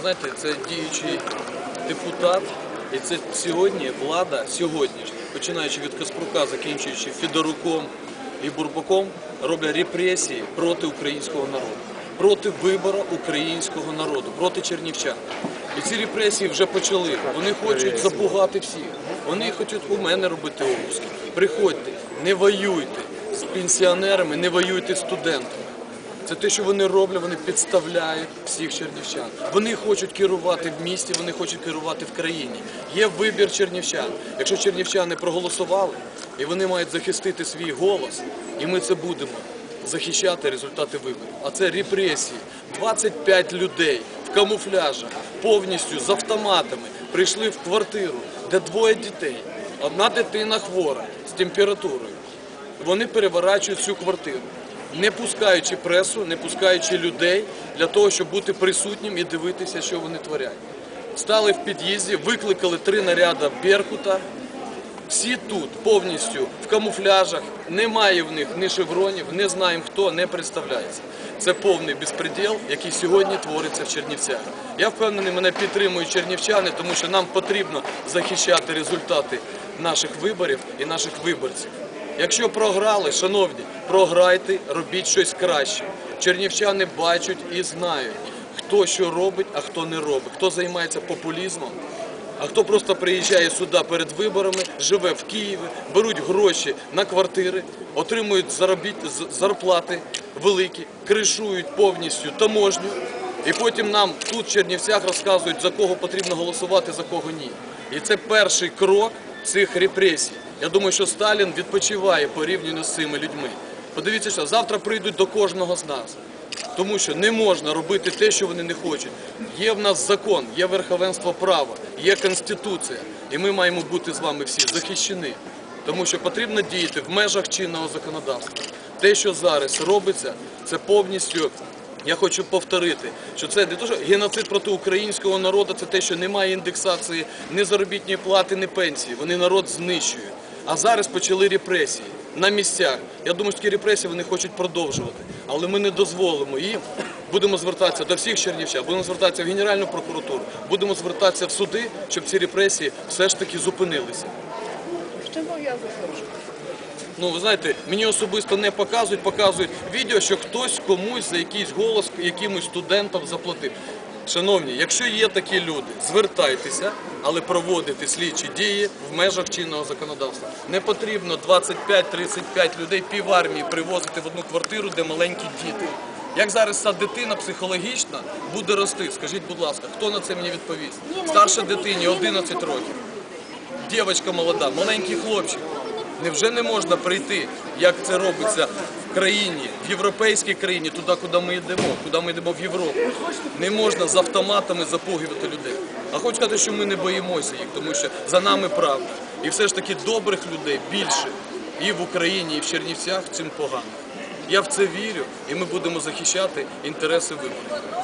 Знаєте, це діючий депутат, і це сьогодні влада, сьогоднішня, починаючи від Каспрука, закінчуючи Федоруком і Бурбаком, роблять репресії проти українського народу, проти вибору українського народу, проти чернівчан. І ці репресії вже почали. Вони хочуть запугати всіх. Вони хочуть у мене робити обыски. Приходьте, не воюйте з пенсіонерами, не воюйте з студентами. Це те, що вони роблять, вони підставляють всіх чернівчан. Вони хочуть керувати в місті, вони хочуть керувати в країні. Є вибір чернівчан. Якщо чернівчани проголосували, і вони мають захистити свій голос, і ми це будемо захищати результати виборів. А це репресії. 25 людей в камуфляжах, повністю з автоматами, прийшли в квартиру, де двоє дітей. Одна дитина хвора з температурою. Вони переворачують цю квартиру, не пускаючи пресу, не пускаючи людей для того, щоб бути присутнім і дивитися, що вони творять. Стали в під'їзді, викликали три наряди Беркута. Всі тут повністю в камуфляжах, немає в них ні шевронів, не знаємо хто, не представляється. Це повний безпреділ, який сьогодні твориться в Чернівцях. Я впевнений, мене підтримують чернівчани, тому що нам потрібно захищати результати наших виборів і наших виборців. Якщо програли, шановні, програйте, робіть щось краще. Чернівчани бачать і знають, хто що робить, а хто не робить, хто займається популізмом. А хто просто приїжджає сюди перед виборами, живе в Києві, беруть гроші на квартири, отримують зарплати великі, кришують повністю таможню, і потім нам тут в Чернівцях розказують, за кого потрібно голосувати, за кого ні. І це перший крок цих репресій. Я думаю, що Сталін відпочиває порівняно з цими людьми. Подивіться, що завтра прийдуть до кожного з нас. Тому що не можна робити те, що вони не хочуть. Є в нас закон, є верховенство права, є конституція, і ми маємо бути з вами всі захищені. Тому що потрібно діяти в межах чинного законодавства. Те, що зараз робиться, це повністю. Я хочу повторити, що це не те, що геноцид проти українського народу, це те, що немає індексації ні заробітної плати, ні пенсії. Вони народ знищують. А зараз почали репресії на місцях. Я думаю, що такі репресії вони хочуть продовжувати. Але ми не дозволимо їм. Будемо звертатися до всіх чернівчан, будемо звертатися в Генеральну прокуратуру, будемо звертатися в суди, щоб ці репресії все ж таки зупинилися. З чим пов'язано? Ну, ви знаєте, мені особисто не показують, показують відео, що хтось комусь за якийсь голос якимось студентам заплатив. Шановні, якщо є такі люди, звертайтеся, але проводити слідчі дії в межах чинного законодавства. Не потрібно 25-35 людей пів армії привозити в одну квартиру, де маленькі діти. Як зараз ця дитина психологічна буде рости? Скажіть, будь ласка, хто на це мені відповість? Старша дитині 11 років. Дівчинка молода, маленький хлопчик. Невже не можна прийти, як це робиться в країні, в європейській країні, туди, куди ми йдемо, куди ми йдемо в Європу? Не можна з автоматами запугувати людей. А хочу сказати, що ми не боїмося їх, тому що за нами правда. І все ж таки добрих людей більше і в Україні, і в Чернівцях, чим поганих. Я в це вірю, і ми будемо захищати інтереси виборів.